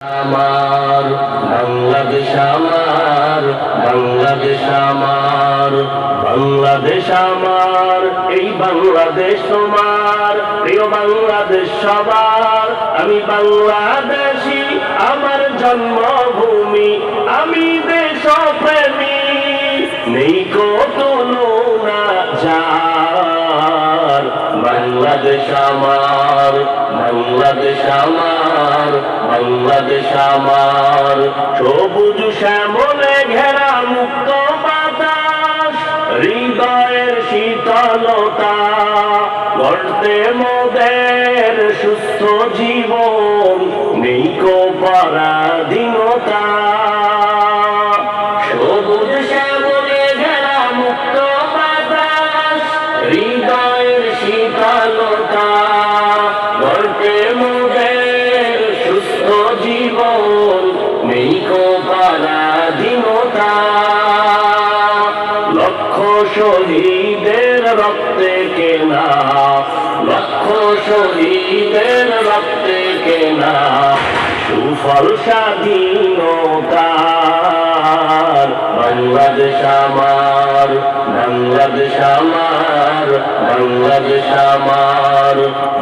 আমার, বাংলাদেশ আমার বাংলাদেশ আমার বাংলাদেশ আমার, এই বাংলাদেশ প্রিয় বাংলাদেশ সবার। আমি বাংলাদেশি, আমার জন্মভূমি, আমি দেশপ্রেমী। নেই কত না যার। বাংলাদেশ আমার বাংলাদেশ আমার। বাংলাদেশ আমার। সবুজ শ্যামলে ঘেরা মুক্ত বাতাস, হৃদয়ের শীতলতা ঘটতে মোদের সুস্থ জীবন, নেই কো পরাধীনতা। শহীদের রক্তে কেনা, লক্ষ শহীদের রক্তে কেনা, সুফল স্বাধীনতার, বাংলাদেশ আমার বাংলাদেশ আমার বাংলাদেশ আমার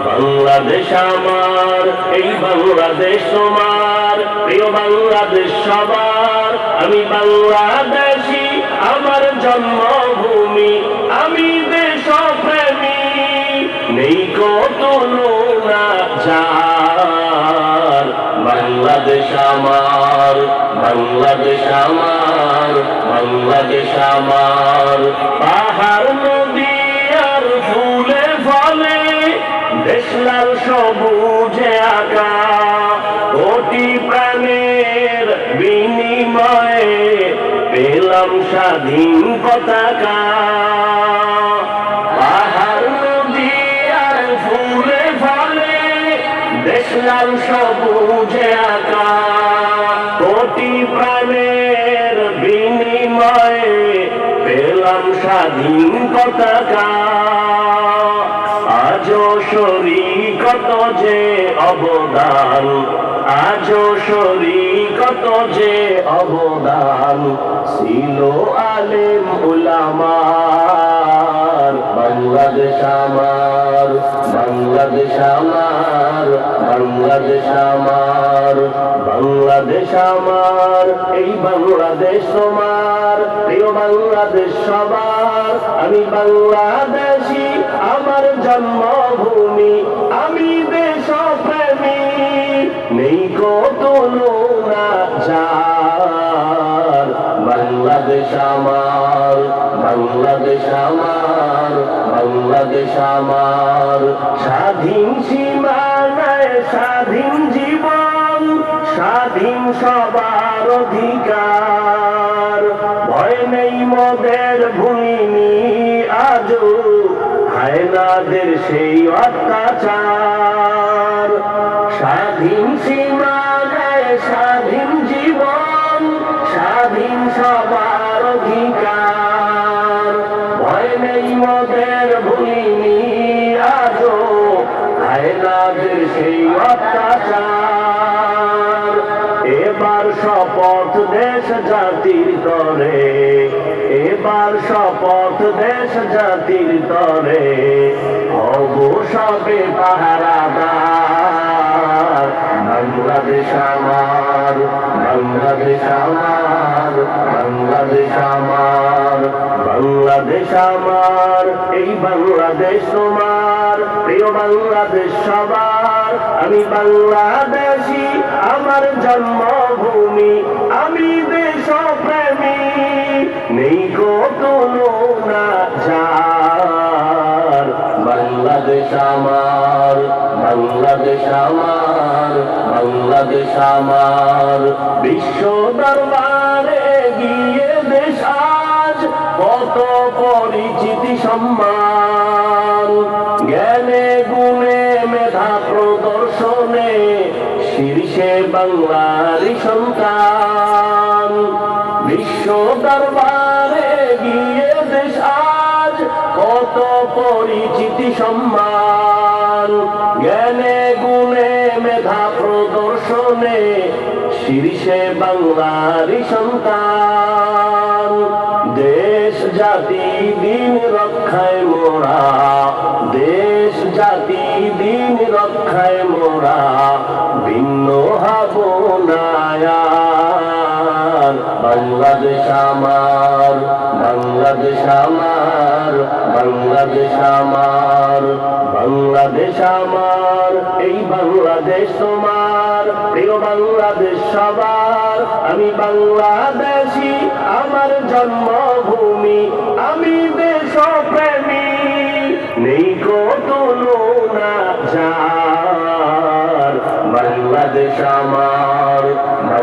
বাংলাদেশ আমার, এই বাংলাদেশ তোমার, প্রিয় বাংলাদেশ সবার, আমি বাংলাদেশি, আমার জন্মভূমি। কত না যার? বাংলাদেশ আমার বাংলাদেশ আমার বাংলাদেশ আমার। পাহাড়, নদী আর ফুলে ফলে দেশলাল সবুজে আঁকা। কোটি প্রাণের বিনিময়ে পেলাম স্বাধীন পতাকা। দেশলাল সবুজে কোটি প্রাণের বিনিময়ে পেলাম স্বাধীন পতাকা। আজও শরীকত যে অবদান, আজও কত যে অবদান ছিল আলেম উলামার। বাংলাদেশ আমার বাংলাদেশ আমার। বাংলাদেশ আমার বাংলাদেশ আমার, এই বাংলাদেশ তোমার প্রিয় বাংলাদেশ সবার। আমি বাংলাদেশি, আমার জন্মভূমি, আমি দেশপ্রেমী। নেই কত না বাংলাদেশ আমার বাংলাদেশ আমার বাংলাদেশ আমার। স্বাধীন সীমানায় সবার অধিকার। ভয় নেই মদের ভূমি আজও, হায়নাদের সেই অত্যাচার। স্বাধীন সীমানায় স্বাধীন জীবন, স্বাধীন সবার অধিকার। ভয় নেই মদের ভূমি আজও, হায়নাদের সেই অত্যাচার। শপথ দেশ জাতির তরে, এবার শপথ দেশ জাতির তরে, হব সবে পাহারাদার বাংলাদেশ আমার বাংলাদেশ আমার বাংলাদেশ আমার বাংলাদেশ আমার, এই বাংলাদেশ তোমার, প্রিয় বাংলাদেশ সবার। আমি বাংলাদেশি, আমার জন্মভূমি আমার, বাংলাদেশ আমার। বিশ্ব দরবারে গিয়ে দেশ আজ কত পরিচিতি সম্মান। জ্ঞানে গুণে মেধা প্রদর্শনে শীর্ষে বাংলারই সন্তান। বিশ্ব দরবারে গিয়ে দেশ আজ কত পরিচিতি সম্মান। মেধা শীর্ষে বাংলার সন্তান। দেশ, জাতি, দিন রক্ষায় মোরা। দেশ, জাতি, দিন রক্ষায় মোরা। ভিন্ন হব নায়ার বাংলাদেশ আমার বাংলাদেশ আমার বাংলাদেশ আমার বাংলাদেশ আমার, এই বাংলাদেশ তোমার, প্রিয় বাংলাদেশ সবার। আমি বাংলাদেশি, আমার জন্মভূমি